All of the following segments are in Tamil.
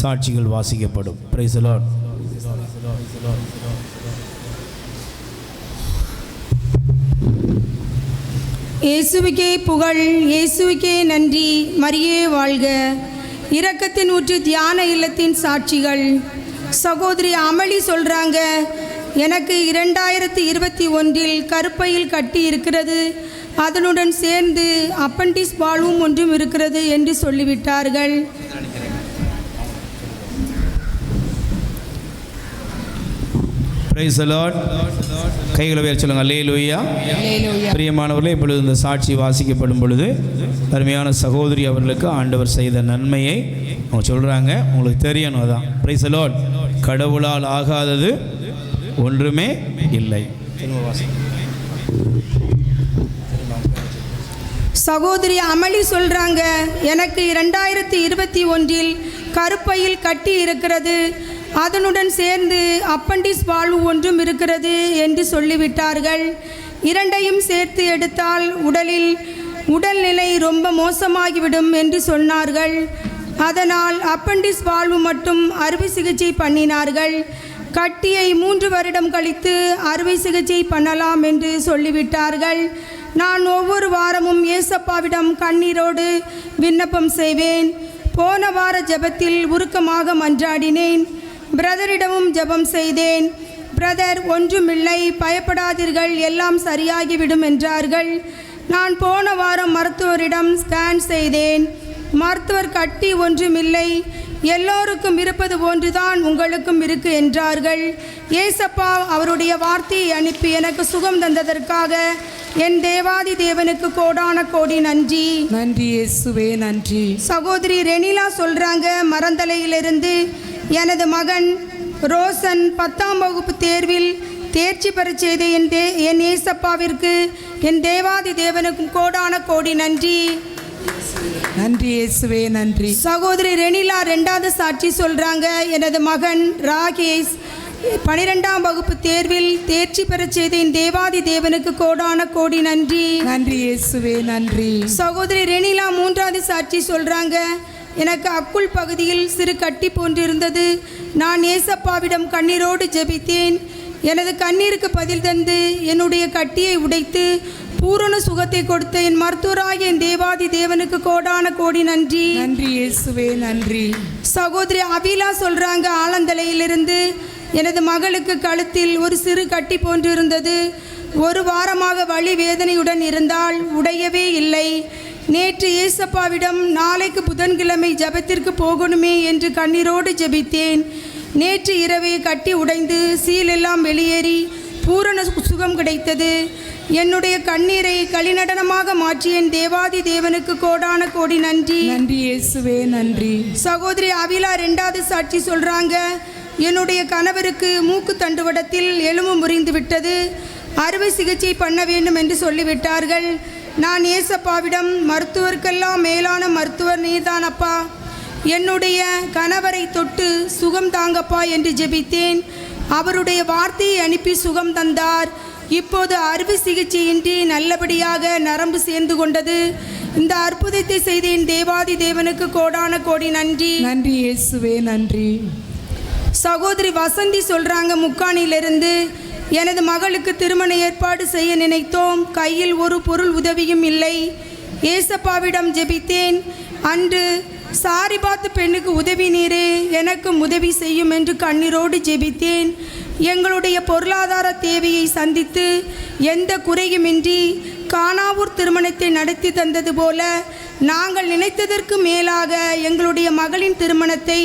சாட்சிகள் வாசிக்கப்படும். பிரைசலான் இயேசுவுக்கே புகழ் இயேசுவுக்கே நன்றி. மரியே வாழ்க. இரக்கத்தின் ஊற்று தியான இல்லத்தின் சாட்சிகள். சகோதரி அமளி சொல்கிறாங்க எனக்கு இரண்டாயிரத்தி இருபத்தி ஒன்றில் கருப்பையில் கட்டி இருக்கிறது. அதனுடன் சேர்ந்து அப்பண்டிஸ் பால்வும் ஒன்றும் இருக்கிறது என்று சொல்லிவிட்டார்கள். பிரைசலாட் கைகளை உயர்த்தி சொல்லுங்க அல்லேலூயா பிரியமானவர்களே இப்பொழுது இந்த சாட்சி வாசிக்கப்படும் பொழுது அருமையான சகோதரி அவர்களுக்கு ஆண்டவர் செய்த நன்மையை அவங்க சொல்கிறாங்க உங்களுக்கு தெரியணும் அதான். பிரைசலாட் கடவுளால் ஆகாதது ஒன்றுமே இல்லை. சகோதரி அமளி சொல்கிறாங்க எனக்கு இரண்டாயிரத்தி இருபத்தி ஒன்றில் கருப்பையில் கட்டி இருக்கிறது. அதனுடன் சேர்ந்து அப்பண்டிஸ் வாழ்வு ஒன்றும் இருக்கிறது என்று சொல்லிவிட்டார்கள். இரண்டையும் சேர்த்து எடுத்தால் உடலில் உடல்நிலை ரொம்ப மோசமாகிவிடும் என்று சொன்னார்கள். அதனால் அப்பண்டிஸ் வாழ்வு மட்டும் அறுவை சிகிச்சை பண்ணினார்கள். கட்டியை மூன்று வருடம் கழித்து அறுவை சிகிச்சை பண்ணலாம் என்று சொல்லிவிட்டார்கள். நான் ஒவ்வொரு வாரமும் ஏசப்பாவிடம் கண்ணீரோடு விண்ணப்பம் செய்வேன். போன வார ஜெபத்தில் உருக்கமாக மன்றாடினேன். பிரதரிடமும் ஜெபம் செய்தேன். பிரதர் ஒன்றுமில்லை. பயப்படாதீர்கள். எல்லாம் சரியாகிவிடும் என்றார்கள். நான் போன வாரம் மருத்துவரிடம் ஸ்கேன் செய்தேன். மருத்துவர் கட்டி ஒன்றுமில்லை. எல்லோருக்கும் இருப்பது போன்றுதான் உங்களுக்கும் இருக்கு என்றார்கள். ஏசப்பா அவருடைய வார்த்தையை அனுப்பி எனக்கு சுகம் தந்ததற்காக என் தேவாதி தேவனுக்கு கோடான கோடி நன்றி. நன்றி இயேசுவே நன்றி. சகோதரி ரெனிலா சொல்கிறாங்க மரந்தலையிலிருந்து எனது மகன் ரோசன் பத்தாம் வகுப்பு தேர்வில் தேர்ச்சி பெறச் செய்த என் தே என் ஏசப்பாவிற்கு என் தேவாதி தேவனுக்கும் கோடான கோடி நன்றி. நன்றி இயேசுவே நன்றி. சகோதரி ரெனிலா ரெண்டாவது சாட்சி சொல்கிறாங்க எனது மகன் ராகேஷ் பனிரெண்டாம் வகுப்பு தேர்வில் தேர்ச்சி பெறச் செய்த என் தேவாதி தேவனுக்கு கோடான கோடி நன்றி. நன்றி இயேசுவே நன்றி. சகோதரி ரெனிலா மூன்றாவது சாட்சி சொல்கிறாங்க எனக்கு அக்குள் பகுதியில் சிறு கட்டி போன்றிருந்தது. நான் ஏசப்பாவிடம் கண்ணீரோடு ஜெபித்தேன். எனது கண்ணீருக்கு பதில் தந்து என்னுடைய கட்டியை உடைத்து பூரண சுகத்தை கொடுத்த என் மருத்துவராகிய என் தேவாதி தேவனுக்கு கோடான கோடி நன்றி. நன்றி இயேசுவே நன்றி. சகோதரி அபிலா சொல்கிறாங்க ஆலந்தலையிலிருந்து எனது மகளுக்கு கழுத்தில் ஒரு சிறு கட்டி போன்று இருந்தது ஒரு வாரமாக வலி வேதனையுடன் இருந்தால் உடையவே இல்லை. நேற்று ஏசப்பாவிடம் நாளைக்கு புதன்கிழமை ஜெபத்திற்கு போகணுமே என்று கண்ணீரோடு ஜெபித்தேன். நேற்று இரவே கட்டி உடைந்து சீலெல்லாம் வெளியேறி பூரண சுகம் கிடைத்தது. என்னுடைய கண்ணீரை களிநடனமாக மாற்றிய தேவாதி தேவனுக்கு கோடான கோடி நன்றி. நன்றி இயேசுவே நன்றி. சகோதரி அபிலா ரெண்டாவது சாட்சி சொல்றாங்க. என்னுடைய கணவருக்கு மூக்கு தண்டுவடத்தில் எலும்பு முறிந்து விட்டது. அறுவை சிகிச்சை பண்ண வேண்டும் என்று சொல்லிவிட்டார்கள். நான் ஏசப்பாவிடம் மருத்துவருக்கெல்லாம் மேலான மருத்துவர் நீர்தானப்பா என்னுடைய கணவரை தொட்டு சுகம் தாங்கப்பா என்று ஜெபித்தேன். அவருடைய வார்த்தையை அனுப்பி சுகம் தந்தார். இப்போது அறுவை சிகிச்சையின்றி நல்லபடியாக நரம்பு சேர்ந்து கொண்டது. இந்த அற்புதத்தை செய்த என் தேவாதி தேவனுக்கு கோடான கோடி நன்றி. நன்றி இயேசுவே நன்றி. சகோதரி வசந்தி சொல்றாங்க முக்காணிலிருந்து எனது மகளுக்கு திருமண ஏற்பாடு செய்ய நினைத்தோம். கையில் ஒரு பொருள் உதவியும் இல்லை. ஏசப்பாவிடம் ஜெபித்தேன். அன்று சாரி பார்த்து பெண்ணுக்கு உதவி நீரே எனக்கும் உதவி செய்யும் என்று கண்ணீரோடு ஜெபித்தேன். எங்களுடைய பொருளாதார தேவையை சந்தித்து எந்த குறையுமின்றி காணாவூர் திருமணத்தை நடத்தி தந்தது போல நாங்கள் நினைத்ததற்கு மேலாக எங்களுடைய மகளின் திருமணத்தை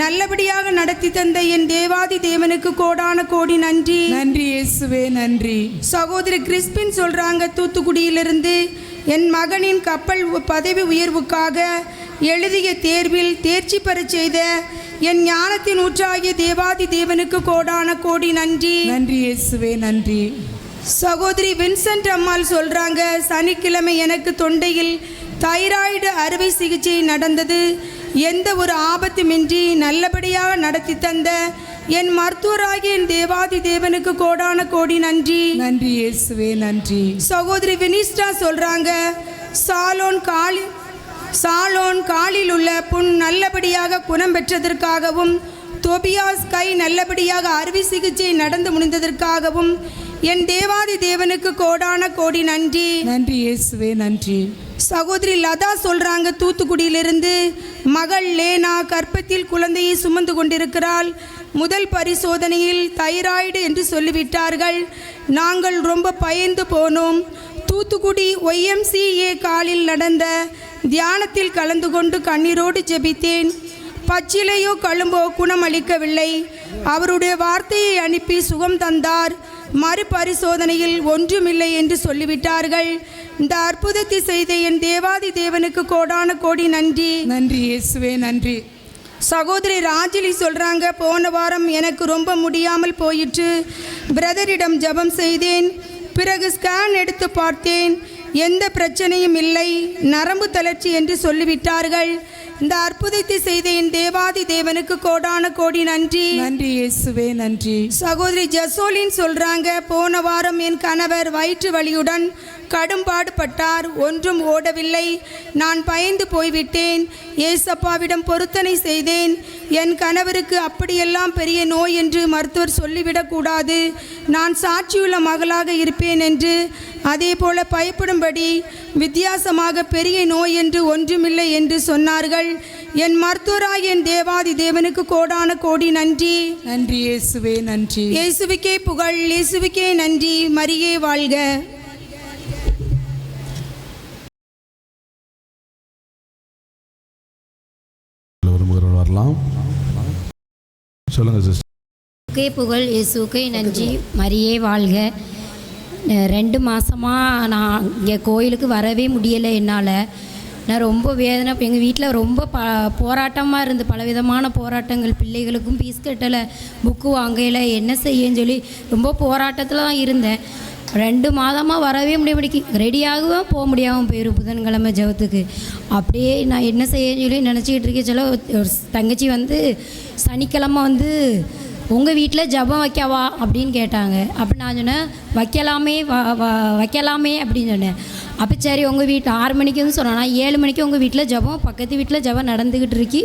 நல்லபடியாக நடத்தி தந்த என் தேவாதி தேவனுக்கு கோடான கோடி நன்றி. நன்றி இயேசுவே நன்றி. சகோதரி கிறிஸ்பின் சொல்றாங்க தூத்துக்குடியிலிருந்து என் மகனின் கப்பல் பதவி உயர்வுக்காக எழுதிய தேர்வில் தேர்ச்சி பெறச் செய்த என் ஞானத்தின் ஊற்றாகிய தேவாதி தேவனுக்கு கோடான கோடி நன்றி. நன்றி இயேசுவே நன்றி. சகோதரி வின்சென்ட் அம்மாள் சொல்றாங்க சனிக்கிழமை எனக்கு தொண்டையில் தைராய்டு அறுவை சிகிச்சை நடந்தது. எந்த ஒரு ஆபத்துமின்றி நல்லபடியாக நடத்தி தந்த என் மருத்துவராகிய என் தேவாதி தேவனுக்கு கோடான கோடி நன்றி. நன்றி இயேசுவே நன்றி. சகோதரி வினிஸ்டா சொல்றாங்க சாலோன் காலி சாலோன் காலில் உள்ள புண் நல்லபடியாக குணம் பெற்றதற்காகவும் தொபியாஸ் கை நல்லபடியாக அறுவை சிகிச்சை நடந்து முடிந்ததற்காகவும் என் தேவாதி தேவனுக்கு கோடான கோடி நன்றி. நன்றி இயேசுவே நன்றி. சகோதரி லதா சொல்றாங்க தூத்துக்குடியிலிருந்து மகள் லேனா கர்ப்பத்தில் குழந்தையை சுமந்து கொண்டிருக்கிறாள். முதல் பரிசோதனையில் தைராய்டு என்று சொல்லிவிட்டார்கள். நாங்கள் ரொம்ப பயந்து போனோம். தூத்துக்குடி ஒய்எம்சிஏ காலில் நடந்த தியானத்தில் கலந்து கொண்டு கண்ணீரோடு ஜெபித்தேன். பச்சிலையோ கழும்போ குணமளிக்கவில்லை. அவருடைய வார்த்தையை அனுப்பி சுகம் தந்தார். மறுபரிசோதனையில் ஒன்றுமில்லை என்று சொல்லிவிட்டார்கள். இந்த அற்புதத்தை செய்த என் தேவாதி தேவனுக்கு கோடான கோடி நன்றி. நன்றி இயேசுவே நன்றி. சகோதரி ராஜிலி சொல்கிறாங்க போன வாரம் எனக்கு ரொம்ப முடியாமல் போயிற்று. பிரதரிடம் ஜெபம் செய்தேன். பிறகு ஸ்கேன் எடுத்து பார்த்தேன். எந்த பிரச்சனையும் இல்லை. நரம்பு தளர்ச்சி என்று சொல்லிவிட்டார்கள். இந்த அற்புதத்தை செய்த என் தேவாதி தேவனுக்கு கோடான கோடி நன்றி. நன்றி இயேசுவே நன்றி. சகோதரி ஜசோலின் சொல்றாங்க போன வாரம் என் கணவர் வயிற்று வலியுடன் கடும்பாடுபட்டார் ஒன்றும் ஓடவில்லை. நான் பயந்து போய்விட்டேன். ஏசப்பாவிடம் பொருத்தனை செய்தேன். என் கணவருக்கு அப்படியெல்லாம் பெரிய நோய் என்று மருத்துவர் சொல்லிவிடக்கூடாது நான் சாட்சியுள்ள மகளாக இருப்பேன் என்று. அதே போல பயப்படும்படி வித்தியாசமாக பெரிய நோய் என்று ஒன்றுமில்லை என்று சொன்னார்கள். என் மருத்துவராய் என் தேவாதி தேவனுக்கு கோடான கோடி நன்றி. நன்றி இயேசுவே நன்றி. இயேசுவுக்கே புகழ் இயேசுவுக்கே நன்றி. மரியே வாழ்க. விரும்புகிறவர்கள் சொல்லுங்கள் சிஸ்டர் இயேசுக்கே புகழ் இயேசுக்கே நன்றி. மரியே வாழ்க. ரெண்டு மாதமாக நான் இங்கே கோயிலுக்கு வரவே முடியலை என்னால். நான் ரொம்ப வேதனை எங்கள் வீட்டில் ரொம்ப ப போராட்டமாக இருந்து பலவிதமான போராட்டங்கள் பிள்ளைகளுக்கும் ஃபீஸ் கட்டலை புக்கு வாங்கலை என்ன செய்யன்னு சொல்லி ரொம்ப போராட்டத்தில் தான் இருந்தேன். ரெண்டு மாதமாக வரவே முடிய முடிக்கி ரெடியாகவும் போக முடியாமல் போயிடும் புதன்கிழமை ஜெபத்துக்கு. அப்படியே நான் என்ன செய்யன்னு சொல்லி நினச்சிக்கிட்டு இருக்கேன் சொல்ல ஒரு தங்கச்சி வந்து சனிக்கிழமை வந்து உங்கள் வீட்டில் ஜெபம் வைக்கவா? அப்படின்னு கேட்டாங்க. அப்போ நான் சொன்னேன் வைக்கலாமே வைக்கலாமே அப்படின்னு சொன்னேன். அப்போ சரி உங்கள் வீட்டு ஆறு மணிக்கு வந்து சொன்னேன். நான் ஏழு மணிக்கு உங்கள் வீட்டில் ஜெபம் பக்கத்து வீட்டில் ஜெபம் நடந்துக்கிட்டு இருக்கி.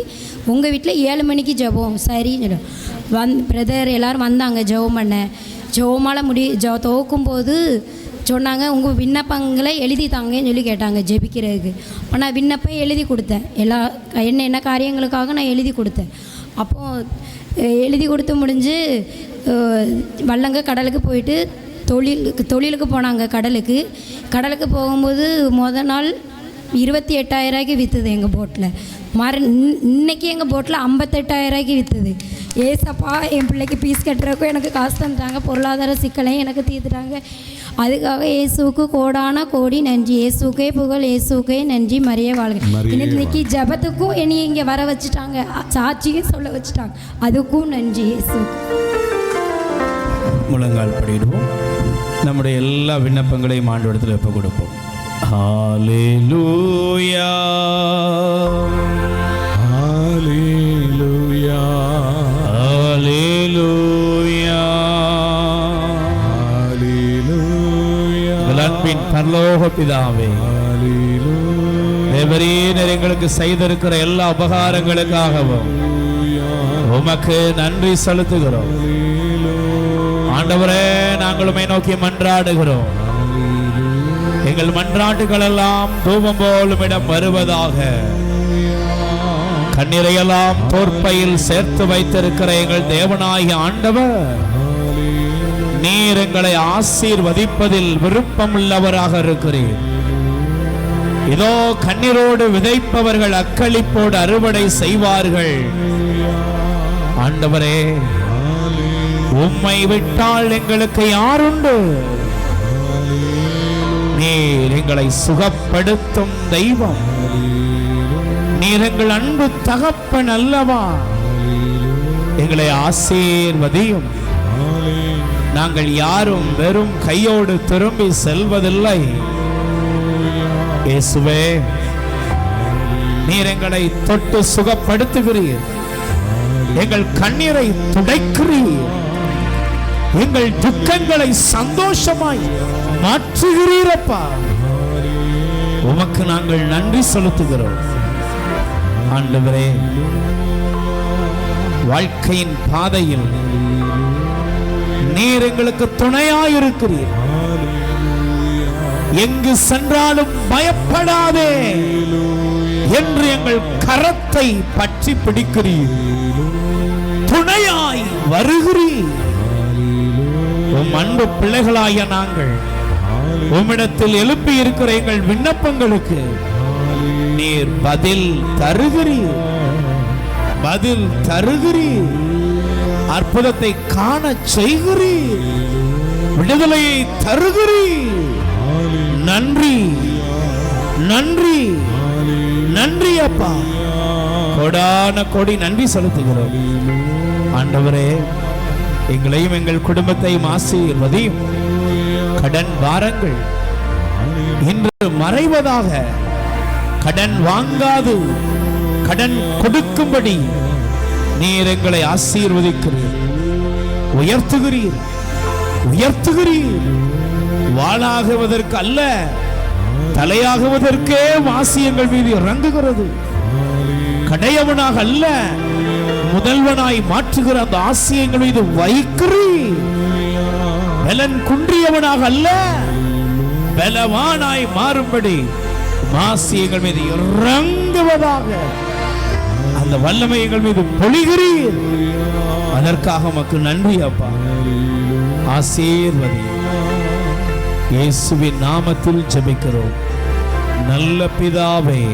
உங்கள் வீட்டில் ஏழு மணிக்கு ஜெபம். சரின்னு சொன்னேன். வந் பிரதர் எல்லோரும் வந்தாங்க ஜெபம் பண்ண. ஜெபமால முடி ஜோ துவக்கும் போது சொன்னாங்க உங்கள் விண்ணப்பங்களை எழுதி தாங்கன்னு சொல்லி கேட்டாங்க ஜெபிக்கிறதுக்கு. அப்போ நான் விண்ணப்பம் எழுதி கொடுத்தேன். எல்லா என்ன என்ன காரியங்களுக்காக நான் எழுதி கொடுத்தேன். அப்போது எழுதி கொடுத்து முடிஞ்சு வல்லங்க கடலுக்கு போயிட்டு தொழிலுக்கு தொழிலுக்கு போனாங்க கடலுக்கு. கடலுக்கு போகும்போது மொதல் நாள் இருபத்தி எட்டாயிரரூபாய்க்கு விற்றுது எங்கள் போட்டில் மறு இன்னைக்கு எங்கள் போட்டில் ஐம்பத்தெட்டாயிரரூபாய்க்கு விற்றுது ஏசப்பா என் பிள்ளைக்கு ஃபீஸ் கட்டுறதுக்கும் எனக்கு காசு தந்துட்டாங்க. பொருளாதார சிக்கலையும் எனக்கு தீர்த்துட்டாங்க. அதுக்காக இயேசுவுக்கு கோடான கோடி நன்றி. இயேசுக்கே புகழ் இயேசுக்கே நன்றி. மரிய வாழ்க. இன்னைக்கு ஜெபத்துக்கும் என்னை இங்கே வர வச்சுட்டாங்க. சாட்சியும் சொல்ல வச்சுட்டாங்க. அதுக்கும் நன்றி இயேசு முழங்கால் படிடுவோம். நம்முடைய எல்லா விண்ணப்பங்களையும் ஆண்டவரத்தில் ஒப்பு கொடுப்போம். ஹalleluya. ஹalleluya பின் பரலோக பிதாவே. தேவரீனர் எங்களுக்கு செய்திருக்கிற எல்லா உபகாரங்களுக்காகவும் உமக்கு நன்றி செலுத்துகிறோம். ஆண்டவரே நாங்கள் நோக்கி மன்றாடுகிறோம். எங்கள் மன்றாட்டுகள் எல்லாம் தூபம் போலும் இடம் வருவதாக. கண்ணீரையெல்லாம் தோற்பையில் சேர்த்து வைத்திருக்கிற எங்கள் தேவனாகிய ஆண்டவர். நீர் எங்களை ஆசீர்வதிப்பதில் விருப்பமுள்ளவராக இருக்கிறீர். இதோ கண்ணீரோடு விதைப்பவர்கள் அக்களிப்போடு அறுவடை செய்வார்கள். ஆண்டவரே உம்மை விட்டால் எங்களுக்கு யாருண்டு? நீர் எங்களை சுகப்படுத்தும் தெய்வம். நீர் எங்கள் அன்பு தகப்பன் அல்லவா? எங்களை ஆசீர்வதியும். நாங்கள் யாரும் வெறும் கையோடு திரும்பி செல்வதில்லை. இயேசுவே நீர் எங்களை தொட்டு சுகப்படுத்துகிறீர். எங்கள் கண்ணீரை துடைக்கிறீர். எங்கள் துக்கங்களை சந்தோஷமாய் மாற்றுகிறீரப்பா. உமக்கு நாங்கள் நன்றி செலுத்துகிறோம். ஆண்டவரே வாழ்க்கையின் பாதையில் நீர் எங்களுக்கு துணையாயிருக்கிறீர். எங்கு சென்றாலும் பயப்படாதே என்று எங்கள் கரத்தை பற்றி பிடிக்கிறீர். துணையாய் வருகிறீர். உம் அன்பு பிள்ளைகளாய நாங்கள் உம்மிடத்தில் எழுப்பி இருக்கிற எங்கள் விண்ணப்பங்களுக்கு நீர் பதில் தருகிறீர். பதில் தருகிறீர். அற்புதத்தை காண செய்கிறீர். விடுதலையை தருகிறீர். நன்றி. நன்றி. நன்றி அப்பா. கொடான கொடி நன்றி செலுத்துகிறோம். ஆண்டவரே எங்களையும் எங்கள் குடும்பத்தையும் ஆசீர்வதையும். கடன் வாரங்கள் இன்று மறைவதாக. கடன் வாங்காது. கடன் கொடுக்கும்படி நீர் எங்களை ஆசீர்வதிக்கிறீர். உயர்த்துகிறீர். உயர்த்துகிறீர். வாழாகுவதற்கு அல்ல தலையாகுவதற்கே வாசி எங்கள் மீது இறங்குகிறது. கடையவனாக அல்ல முதல்வனாய் மாற்றுகிற அந்த ஆசியங்கள் மீது வைக்கிறீர் பலன் குன்றியவனாக அல்ல பலவானாய் மாறும்படி மாசியங்கள் மீது இறங்குவதாக அந்த வல்லமை எங்கள் மீது பொழிகிறீர். அதற்காக உமக்கு நன்றி அப்பா. ஆசீர்வதி. இயேசுவின் நாமத்தில் ஜெபிக்கிறோம். நல்ல பிதாவே.